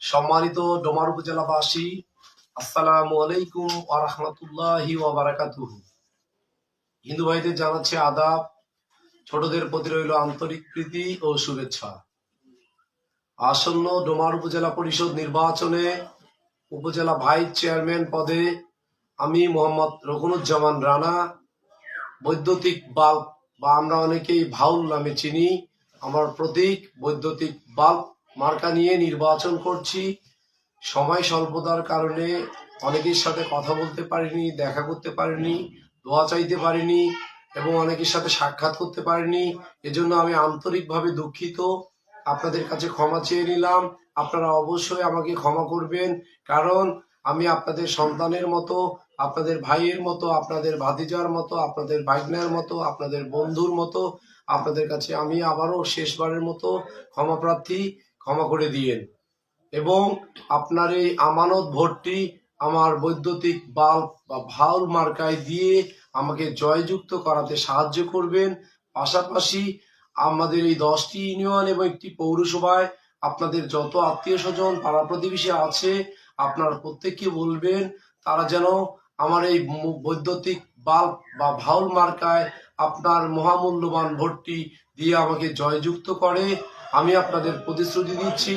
সম্মানিত ডোমার উপজেলাবাসী, আসসালামু আলাইকুম ওয়া রাহমাতুল্লাহি ওয়া বারাকাতুহু। হিন্দু ভাইদের জানাচ্ছে আদাব, ছোটদের প্রতি রইল আন্তরিক প্রীতি ও শুভেচ্ছা। আসন্ন ডোমার উপজেলা পরিষদ নির্বাচনে উপজেলা ভাইস চেয়ারম্যান পদে আমি মোহাম্মদ রকুনুজ্জামান রানা, বৈদ্যুতিক বাল্ব বা আমরা অনেকেই ভাউল নামে চিনি, আমার প্রতীক বৈদ্যুতিক বাল্ব মার্কা নিয়ে নির্বাচন করছি। সময় স্বল্পতার কারণে অনেকের সাথে কথা বলতে পারিনি, দেখা করতে পারিনি, দোয়া চাইতে পারিনি এবং অনেকের সাথে সাক্ষাৎ করতে পারিনি। এজন্য আমি আন্তরিকভাবে দুঃখিত। আপনাদের কাছে ক্ষমা চেয়ে নিলাম। আপনারা অবশ্যই আমাকে ক্ষমা করবেন, কারণ আমি আপনাদের সন্তানের মতো, আপনাদের ভাইয়ের মতো, আপনাদের ভাতিজার মতো, আপনাদের ভাগ্নের মতো, আপনাদের বন্ধুর মতো, আপনাদের কাছে আমি আবারও শেষবারের মতো ক্ষমা প্রার্থী। ক্ষমা করে দিয়েন। এবং আপনার এই আমানত ভোটটি আমার বৈদ্যুতিক বাল্ব বা ভাউল মার্কায় দিয়ে আমাকে জয়যুক্ত করাতে সাহায্য করবেন। পাশাপাশি আমাদের এই দশটি ইউনিয়ন এবং একটি পৌরসভায় আপনাদের যত আত্মীয় স্বজন, পাড়া প্রতিবেশী আছে, আপনারা প্রত্যেককে বলবেন, তারা যেন আমার এই বৈদ্যুতিক বাল্ব বা ভাউল মার্কায় আপনার মহামূল্যবান ভোটটি দিয়ে আমাকে জয়যুক্ত করে। আমি আপনাদের প্রতিশ্রুতি দিচ্ছি।